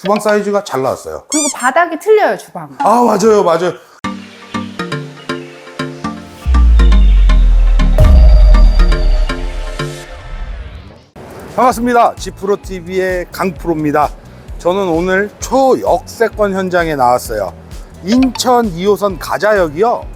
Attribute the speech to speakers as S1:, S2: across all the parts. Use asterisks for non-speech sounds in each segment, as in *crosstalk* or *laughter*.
S1: 주방 사이즈가 잘 나왔어요.
S2: 그리고 바닥이 틀려요, 주방.
S1: 아, 맞아요, 맞아요. 반갑습니다. 지프로TV의 강프로입니다. 저는 오늘 초역세권 현장에 나왔어요. 인천 2호선 가자역이요.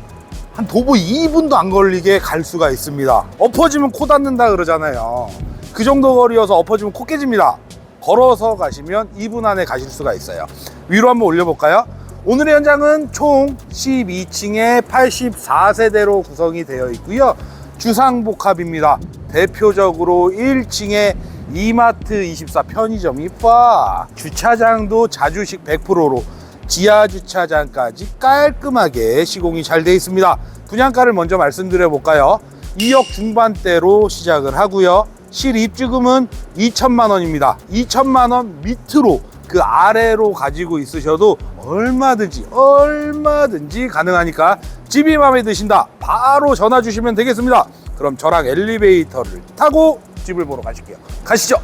S1: 한 도보 2분도 안 걸리게 갈 수가 있습니다. 엎어지면 코 닿는다 그러잖아요. 그 정도 거리여서 엎어지면 코 깨집니다. 걸어서 가시면 2분 안에 가실 수가 있어요. 위로 한번 올려볼까요? 오늘의 현장은 총 12층에 84세대로 구성이 되어 있고요. 주상복합입니다. 대표적으로 1층에 이마트 24 편의점이 빠 주차장도 자주식 100%로 지하 주차장까지 깔끔하게 시공이 잘 되어 있습니다. 분양가를 먼저 말씀드려 볼까요? 2억 중반대로 시작을 하고요. 실입주금은 2천만 원입니다. 2천만 원 밑으로 그 아래로 가지고 있으셔도 얼마든지 얼마든지 가능하니까 집이 마음에 드신다. 바로 전화 주시면 되겠습니다. 그럼 저랑 엘리베이터를 타고 집을 보러 가실게요. 가시죠.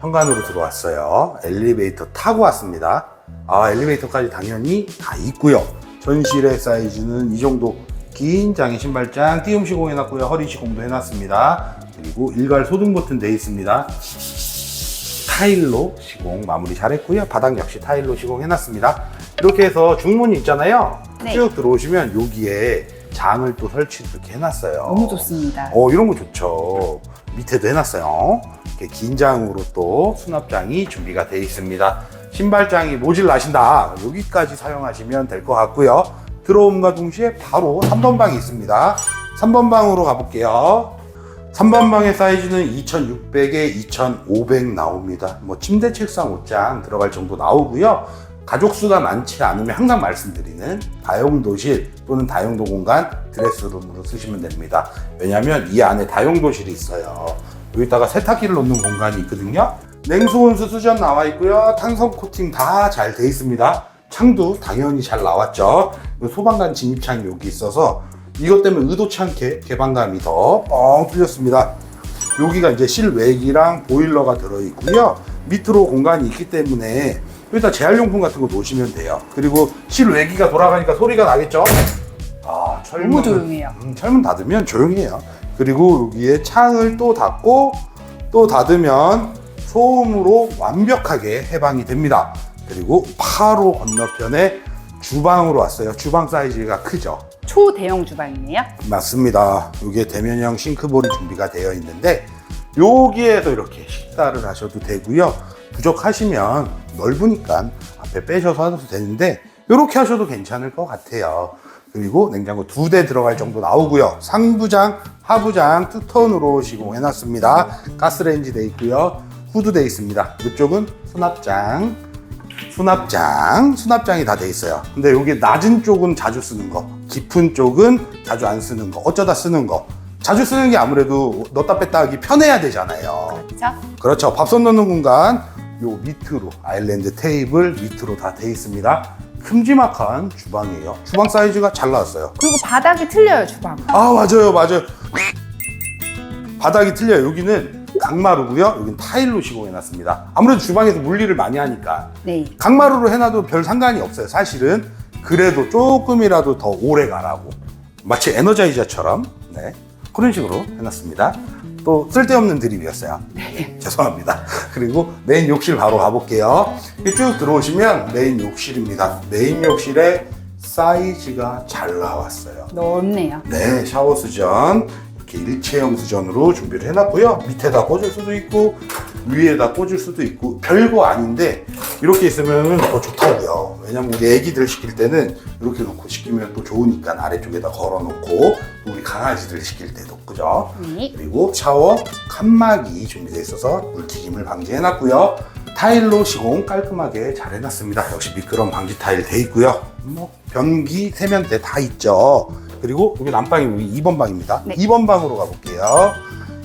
S1: 현관으로 들어왔어요. 엘리베이터 타고 왔습니다. 아, 엘리베이터까지 당연히 다 있고요. 전실의 사이즈는 이 정도 긴 장의 신발장 띄움 시공 해놨고요. 허리 시공도 해놨습니다. 그리고 일괄 소등 버튼 돼 있습니다. 타일로 시공 마무리 잘했고요. 바닥 역시 타일로 시공해놨습니다. 이렇게 해서 중문이 있잖아요.
S2: 네.
S1: 쭉 들어오시면 여기에 장을 또 설치 이렇게 해놨어요.
S2: 너무 좋습니다.
S1: 어, 이런 거 좋죠. 밑에도 해놨어요. 이렇게 긴 장으로 또 수납장이 준비가 되어 있습니다. 신발장이 모질 나신다. 여기까지 사용하시면 될 것 같고요. 들어옴과 동시에 바로 3번 방이 있습니다. 3번 방으로 가볼게요. 3번 방의 사이즈는 2600에 2500 나옵니다. 뭐 침대, 책상, 옷장 들어갈 정도 나오고요. 가족 수가 많지 않으면 항상 말씀드리는 다용도실 또는 다용도 공간 드레스룸으로 쓰시면 됩니다. 왜냐하면 이 안에 다용도실이 있어요. 여기다가 세탁기를 놓는 공간이 있거든요. 냉수 온수 수전 나와 있고요. 탄성 코팅 다 잘 돼 있습니다. 창도 당연히 잘 나왔죠. 요 소방관 진입창이 여기 있어서 이것 때문에 의도치 않게 개방감이 더뻥 뚫렸습니다. 여기가 이제 실외기랑 보일러가 들어있고요. 밑으로 공간이 있기 때문에 여기다 재활용품 같은 거 놓으시면 돼요. 그리고 실외기가 돌아가니까 소리가 나겠죠? 아, 철문.
S2: 너무 조용해요.
S1: 음, 철문 닫으면 조용해요. 그리고 여기에 창을 또 닫고 또 닫으면 소음으로 완벽하게 해방이 됩니다. 그리고 바로 건너편에 주방으로 왔어요. 주방 사이즈가 크죠?
S2: 초대형 주방이네요.
S1: 맞습니다. 이게 대면형 싱크볼이 준비가 되어 있는데 여기에서 이렇게 식사를 하셔도 되고요. 부족하시면 넓으니까 앞에 빼셔서 하셔도 되는데 이렇게 하셔도 괜찮을 것 같아요. 그리고 냉장고 두 대 들어갈 정도 나오고요. 상부장, 하부장 투톤으로 시공해놨습니다. 가스레인지 돼 있고요. 후드 돼 있습니다. 이쪽은 수납장, 수납장, 수납장이 다 돼 있어요. 근데 여기 낮은 쪽은 자주 쓰는 거, 깊은 쪽은 자주 안 쓰는 거, 어쩌다 쓰는 거. 자주 쓰는 게 아무래도 넣다 뺐다 하기 편해야 되잖아요.
S2: 그렇죠?
S1: 그렇죠. 밥솥 넣는 공간 요 밑으로 아일랜드 테이블 밑으로 다 돼 있습니다. 큼지막한 주방이에요. 주방 사이즈가 잘 나왔어요.
S2: 그리고 바닥이 틀려요, 주방.
S1: 아 맞아요, 맞아요. 바닥이 틀려요. 여기는 강마루고요. 여기는 타일로 시공해놨습니다. 아무래도 주방에서 물일을 많이 하니까
S2: 네.
S1: 강마루로 해놔도 별 상관이 없어요. 사실은 그래도 조금이라도 더 오래 가라고 마치 에너자이저처럼 네 그런 식으로 해놨습니다. 또 쓸데없는 드립이었어요. 네, *laughs* 죄송합니다. 그리고 메인 욕실 바로 가볼게요. 쭉 들어오시면 메인 욕실입니다. 메인 욕실에 사이즈가 잘 나왔어요.
S2: 넓네요.
S1: 네, 샤워 수전 이렇게 일체형 수전으로 준비를 해놨고요. 밑에다 꽂을 수도 있고 위에다 꽂을 수도 있고 별거 아닌데 이렇게 있으면 더 좋다고요. 왜냐면 우리 애기들 시킬 때는 이렇게 놓고 시키면 또 좋으니까 아래쪽에다 걸어놓고 우리 강아지들 시킬 때도 그죠?
S2: 네.
S1: 그리고 샤워 칸막이 준비되어 있어서 물튀김을 방지해놨고요. 타일로 시공 깔끔하게 잘 해놨습니다. 역시 미끄럼 방지 타일 돼 있고요. 뭐 변기, 세면대 다 있죠. 그리고 여기 난방이 여기 2번 방입니다.
S2: 네.
S1: 2번 방으로 가볼게요.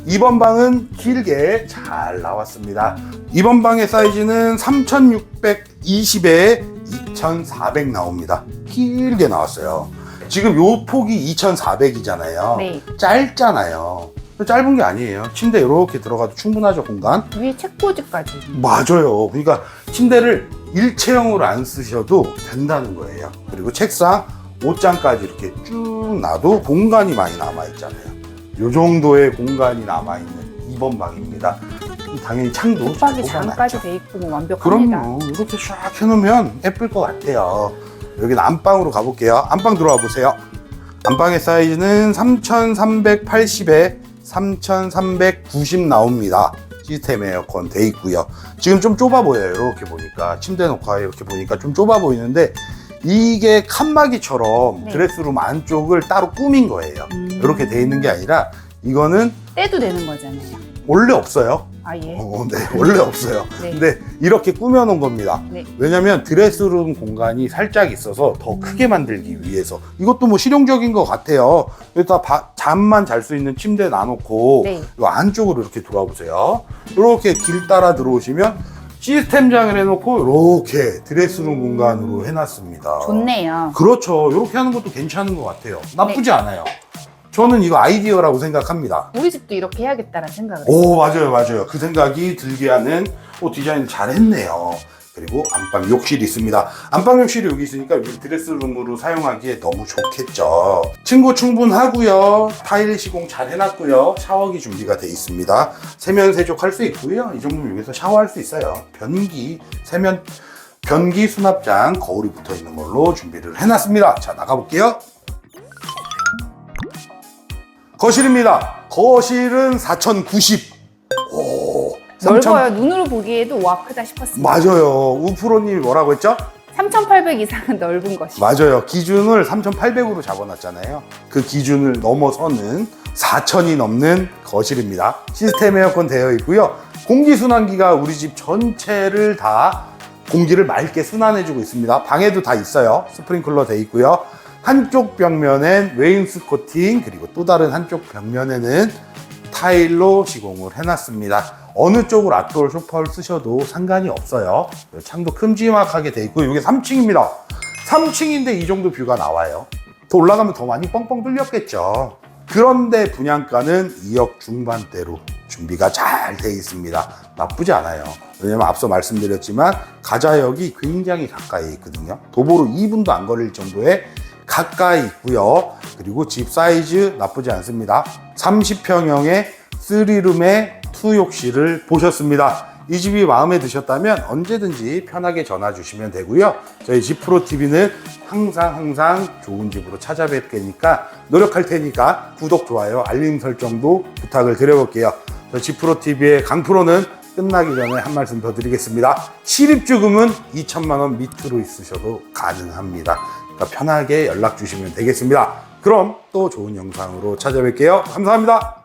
S1: 2번 방은 길게 잘 나왔습니다. 2번 방의 사이즈는 3620에 2400 나옵니다. 길게 나왔어요. 지금 요 폭이 2400이잖아요.
S2: 네.
S1: 짧잖아요. 짧은 게 아니에요. 침대 이렇게 들어가도 충분하죠, 공간.
S2: 위에 책꽂이까지.
S1: 맞아요. 그러니까 침대를 일체형으로 안 쓰셔도 된다는 거예요. 그리고 책상, 옷장까지 이렇게 쭉 놔도 공간이 많이 남아있잖아요. 요 정도의 공간이 남아있는 2번 방입니다. 당연히 창도 뽑아놨죠.
S2: 장까지 돼 있고 뭐 완벽합니다.
S1: 그럼요. 이렇게 쫙 해놓으면 예쁠 것 같아요. 여기는 안방으로 가볼게요. 안방 들어와 보세요. 안방의 사이즈는 3380에 3390 나옵니다. 시스템 에어컨 돼 있고요. 지금 좀 좁아 보여요. 이렇게 보니까 침대 놓고 이렇게 보니까 좀 좁아 보이는데 이게 칸막이처럼
S2: 네.
S1: 드레스룸 안쪽을 따로 꾸민 거예요.
S2: 음.
S1: 이렇게 돼 있는 게 아니라 이거는
S2: 떼도 되는 거잖아요.
S1: 원래 없어요.
S2: 아 예.
S1: 어, 네, *laughs* 원래 없어요.
S2: 네.
S1: 근데 이렇게 꾸며놓은 겁니다.
S2: 네.
S1: 왜냐면 드레스룸 공간이 살짝 있어서 더 크게 만들기 위해서 이것도 뭐 실용적인 것 같아요. 여기다 바- 잠만 잘 수 있는 침대 놔놓고
S2: 네.
S1: 이 안쪽으로 이렇게 돌아보세요. 이렇게 길 따라 들어오시면 시스템 장을 해놓고 이렇게 드레스룸 공간으로 해놨습니다.
S2: 좋네요.
S1: 그렇죠. 이렇게 하는 것도 괜찮은 것 같아요. 나쁘지
S2: 네.
S1: 않아요. 저는 이거 아이디어라고 생각합니다.
S2: 우리 집도 이렇게 해야겠다는 생각을.
S1: 오 맞아요 맞아요 그 생각이 들게 하는 오 디자인 잘 했네요 그리고 안방 욕실이 있습니다. 안방 욕실이 여기 있으니까 여기 드레스룸으로 사용하기에 너무 좋겠죠. 층고 충분하고요. 타일 시공 잘 해놨고요. 샤워기 준비가 돼 있습니다. 세면 세족할 수 있고요. 이 정도면 여기서 샤워할 수 있어요. 변기 세면 변기 수납장 거울이 붙어 있는 걸로 준비를 해놨습니다. 자 나가볼게요. 거실입니다. 거실은 4090 오, 3000
S2: 넓어요. 눈으로 보기에도 와 크다 싶었습니다.
S1: 맞아요. 우프로님이 뭐라고 했죠?
S2: 3,800 이상은 넓은 것이.
S1: 맞아요. 기준을 3,800으로 잡아놨잖아요. 그 기준을 넘어서는 4,000이 넘는 거실입니다. 시스템 에어컨 되어 있고요. 공기순환기가 우리 집 전체를 다 공기를 맑게 순환해주고 있습니다. 방에도 다 있어요. 스프링클러 되어 있고요. 한쪽 벽면엔 웨인스 코팅 그리고 또 다른 한쪽 벽면에는 타일로 시공을 해놨습니다. 어느 쪽으로 아트월 소파를 쓰셔도 상관이 없어요. 창도 큼지막하게 돼 있고 이게 3층입니다. 3층인데 이 정도 뷰가 나와요. 더 올라가면 더 많이 뻥뻥 뚫렸겠죠. 그런데 분양가는 2억 중반대로 준비가 잘 돼 있습니다. 나쁘지 않아요. 왜냐면 앞서 말씀드렸지만 가자역이 굉장히 가까이 있거든요. 도보로 2분도 안 걸릴 정도의 가까이 있고요. 그리고 집 사이즈 나쁘지 않습니다. 30평형의 3룸의 투욕실을 보셨습니다. 이 집이 마음에 드셨다면 언제든지 편하게 전화 주시면 되고요. 저희 집프로 TV는 항상 항상 좋은 집으로 찾아뵙게니까 노력할 테니까 구독, 좋아요, 알림 설정도 부탁을 드려볼게요. 저희 집프로 TV의 강프로는 끝나기 전에 한 말씀 더 드리겠습니다. 실입주금은 2천만 원 밑으로 있으셔도 가능합니다. 그러니까 편하게 연락 주시면 되겠습니다. 그럼 또 좋은 영상으로 찾아뵐게요. 감사합니다.